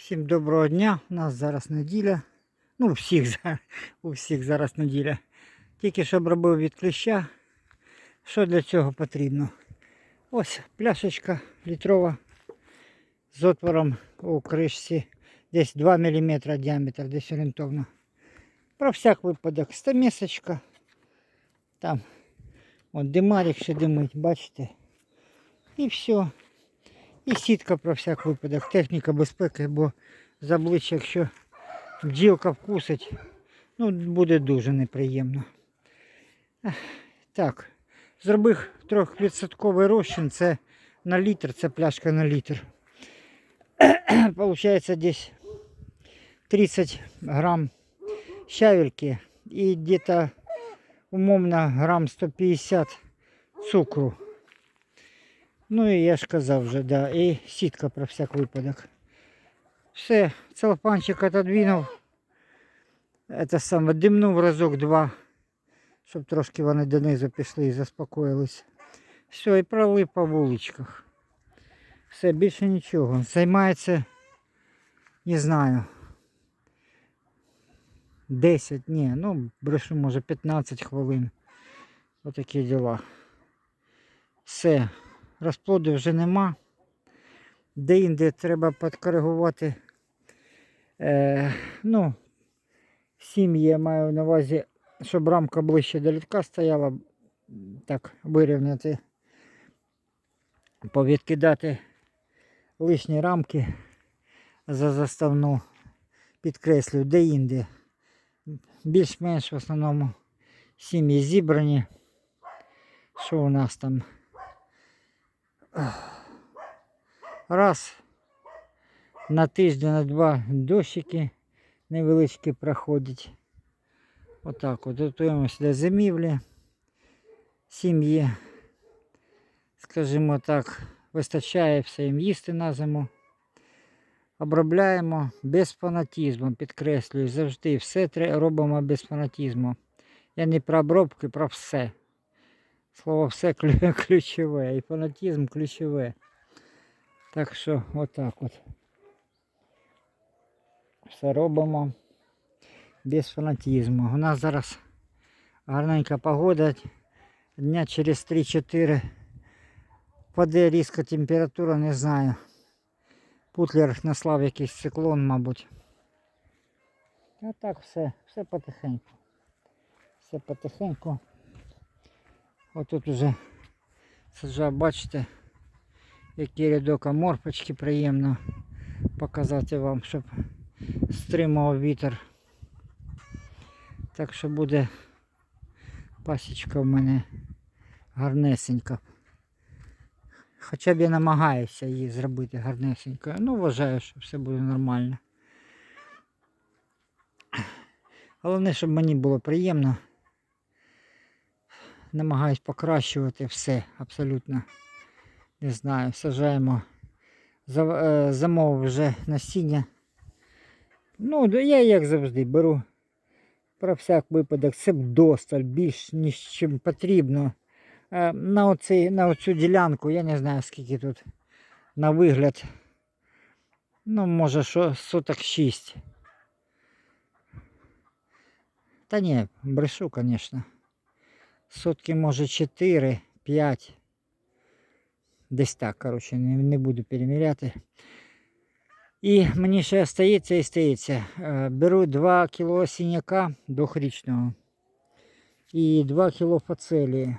Всім доброго дня. У нас зараз неділя. Ну, у всіх, у всіх зараз неділя. Тільки що обробив від кліща. Що для цього потрібно? Ось пляшечка літрова з отвором у кришці. Десь 2 мм діаметр, десь орієнтовно. Про всяк випадок. Стамісочка. Там от димарик ще димить, бачите? І все. І сітка про всяк випадок, техніка безпеки, бо за обличчя, якщо бджілка вкусить, ну, буде дуже неприємно. Так, зробив трьохвідсотковий розчин, це на літр, це пляшка на літр. Получається десь 30 грам щавельки і где-то умовно грам 150 цукру. Ну і я ж казав вже, да, і сітка про всяк випадок. Все, целофанчик отодвинув. Це саме димнув разок два, щоб трошки вони донизу пішли і заспокоїлись. Все, і пролив по вуличках. Все, більше нічого. Займається, не знаю. 10, ні, ну брешу, може 15 хвилин. Отакі діла. Все розплоду вже нема. Де-інде треба підкоригувати. Е, ну, сім'ї я маю на увазі, щоб рамка ближче до літка стояла. Так, вирівняти, повідкидати лишні рамки за заставну. Підкреслю, де-інде. Більш-менш в основному сім'ї зібрані. Що у нас там? Раз на тиждень, на два дощики невеличкі проходять. Отак от готуємося до зимівлі. Сім'ї, скажімо так, вистачає все їм їсти на зиму. Обробляємо без фанатізму, підкреслюю, завжди все робимо без фанатізму. Я не про обробки, про все. Слово все ключове. І фанатізм ключове. Так що отак от. Все робимо без фанатізму. У нас зараз гарненька погода. Дня через 3-4 впаде різка температура, не знаю. Путлер наслав якийсь циклон, мабуть. А так все, все потихеньку. Все потихеньку. Отут уже саджав, бачите, який рядок аморфочки приємно показати вам, щоб стримав вітер. Так що буде пасічка в мене гарнесенька. Хоча б я намагаюся її зробити гарнесенькою. Ну, вважаю, що все буде нормально. Головне, щоб мені було приємно. Намагаюсь покращувати все абсолютно. Не знаю, сажаємо. Е, Замовив вже насіння. Ну, я як завжди беру про всяк випадок. Це вдосталь, більш ніж чим потрібно. Е, На, оцей, на оцю ділянку, я не знаю скільки тут на вигляд. Ну, може, що соток 6. Та ні, брешу, звісно. Сотки, може, 4, 5. Десь так, коротше, не, не буду переміряти. І мені ще стається і стається. Е, Беру 2 кг сіняка двохрічного і 2 кг фацелії.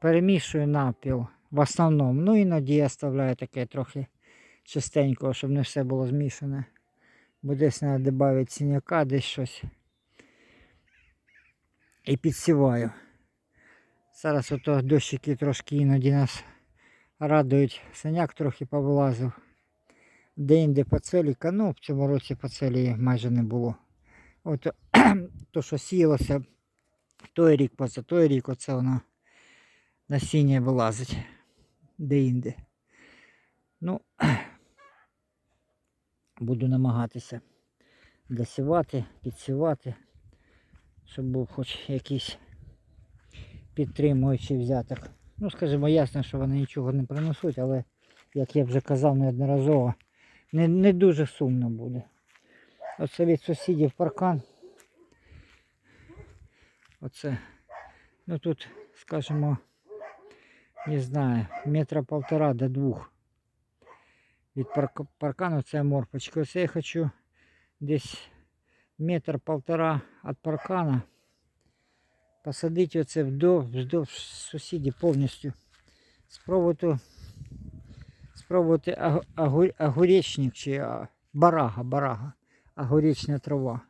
Перемішую напіл в основному. Ну іноді оставляю таке трохи чистенького, щоб не все було змішане. Бо десь треба додати сіняка, десь щось. І підсіваю. Зараз ото дощики трошки іноді нас радують. Синяк трохи повилазив. Де-інде пацеліка, ну в цьому році пацелії майже не було. От то, що сіялося, той рік, поза той рік, оце воно насіння вилазить де-інде. Ну, буду намагатися досівати, підсівати, щоб був хоч якийсь підтримуючий взяток. Ну, скажімо, ясно, що вони нічого не принесуть, але, як я вже казав неодноразово, не, не дуже сумно буде. Оце від сусідів паркан. Оце. Ну тут, скажімо, не знаю, метра полтора до двох. Від парк- паркану це морпочка. Оце я хочу десь метр полтора від паркана посадити оце вдовж, вздовж сусідів повністю. Спробувати, спробувати огуречник чи барага, барага, огуречна трава.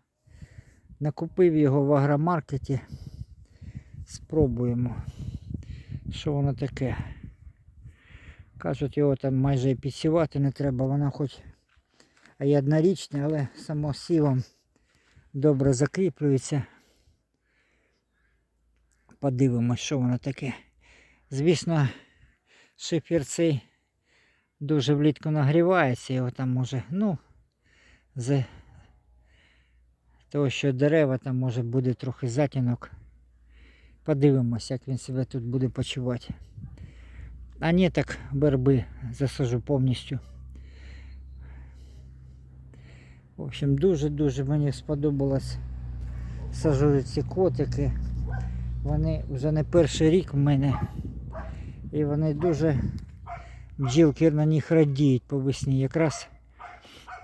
Накупив його в агромаркеті. Спробуємо, що воно таке. Кажуть, його там майже і підсівати не треба, вона хоч а й однорічне, але само сілом добре закріплюється. Подивимось, що воно таке. Звісно, шифер цей дуже влітку нагрівається, його там може, ну, з того, що дерева там може буде трохи затінок. Подивимось, як він себе тут буде почувати. А ні, так верби засажу повністю. В общем, дуже-дуже мені сподобалось сажу ці котики. Вони вже не перший рік в мене. І вони дуже бджілки на них радіють по весні. Якраз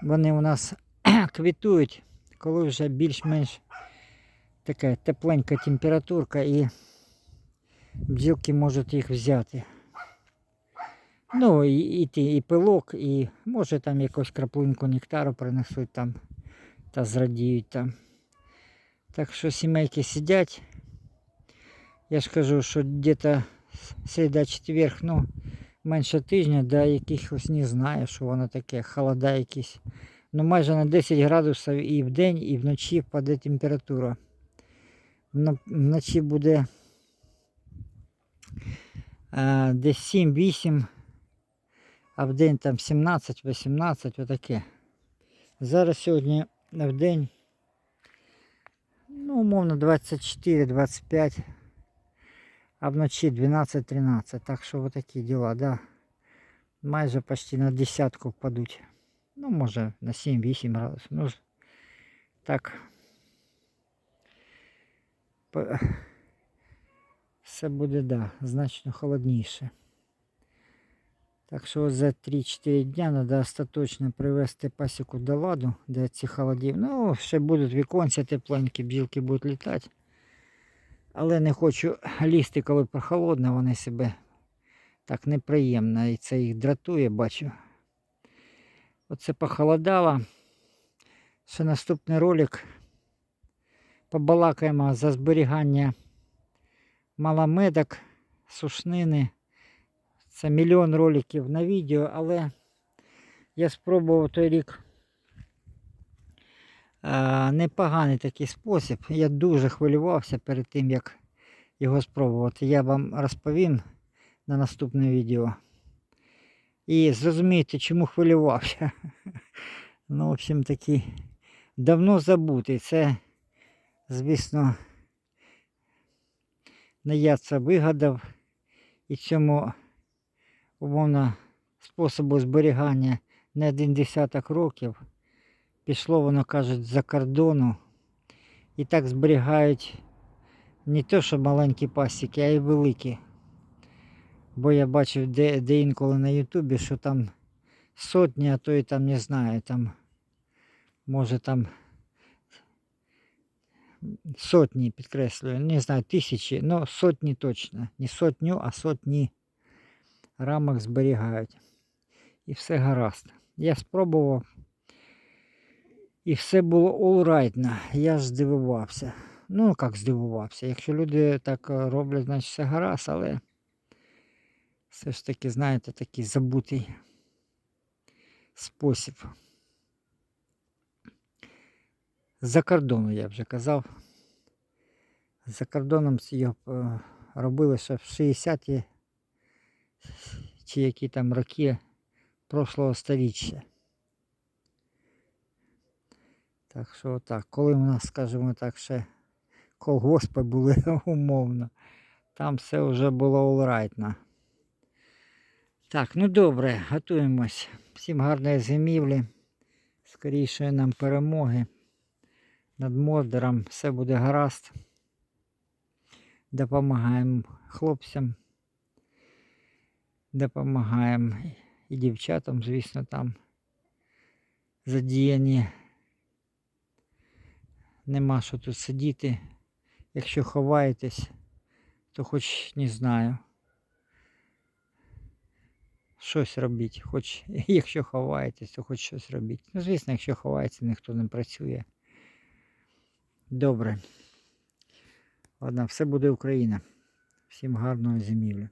вони у нас квітують, коли вже більш-менш така тепленька температурка і бджілки можуть їх взяти. Ну, і, і, ті- і пилок, і може там якусь краплинку нектару принесуть там та зрадіють там. Так що сімейки сидять. Я ж кажу, що где-то середа четверг, ну, менше тижня, до якихось не знаю, що воно таке, холода якісь. Ну майже на 10 градусів і в день, і вночі впаде температура. Вно- Вночі буде а, десь 7-8, а в день там 17-18, отаке. Зараз сьогодні в день, ну, умовно 24-25, а вночі 12-13. Так що отакі діла, да. Майже почти на десятку впадуть. Ну, може, на 7-8 градусів. Ну, ж, так. По- Все буде, да, значно холодніше. Так що за 3-4 дня треба остаточно привести пасіку до ладу, до цих холодів. Ну, ще будуть віконця тепленькі, бджілки будуть літати. Але не хочу лізти, коли прохолодно, вони себе так неприємно. І це їх дратує, бачу. Оце похолодало. Ще наступний ролик. Побалакаємо за зберігання маламедок, сушнини. Це мільйон роликів на відео, але я спробував той рік непоганий такий спосіб. Я дуже хвилювався перед тим, як його спробувати. Я вам розповім на наступне відео. І зрозумієте, чому хвилювався. Ну, в общем таки, давно забутий. Це, звісно, не я це вигадав. І цьому умовно способу зберігання не один десяток років. Пішло, воно кажуть, за кордону. І так зберігають не то, що маленькі пасіки, а й великі. Бо я бачив де, де інколи на Ютубі, що там сотні, а то і там не знаю, там може там сотні, підкреслюю, не знаю, тисячі, але сотні точно. Не сотню, а сотні рамок зберігають. І все гаразд. Я спробував. І все було олрайтно. Я здивувався. Ну, як здивувався. Якщо люди так е, роблять, значить все гаразд, але все ж таки, знаєте, такий забутий спосіб. За кордону, я вже казав. За кордоном його е, робили ще в 60-ті чи які там роки прошлого сторіччя. Так що так, коли у нас, скажімо так, ще колгоспи були умовно, там все вже було олрайтно. Так, ну добре, готуємось. Всім гарної зимівлі. Скорішої нам перемоги. Над Мордором все буде гаразд. Допомагаємо хлопцям. Допомагаємо і дівчатам, звісно, там задіяні. Нема що тут сидіти. Якщо ховаєтесь, то хоч не знаю. Щось робіть. Хоч якщо ховаєтесь, то хоч щось робіть. Ну, звісно, якщо ховається, ніхто не працює. Добре. Ладно, все буде Україна. Всім гарного зимівлі.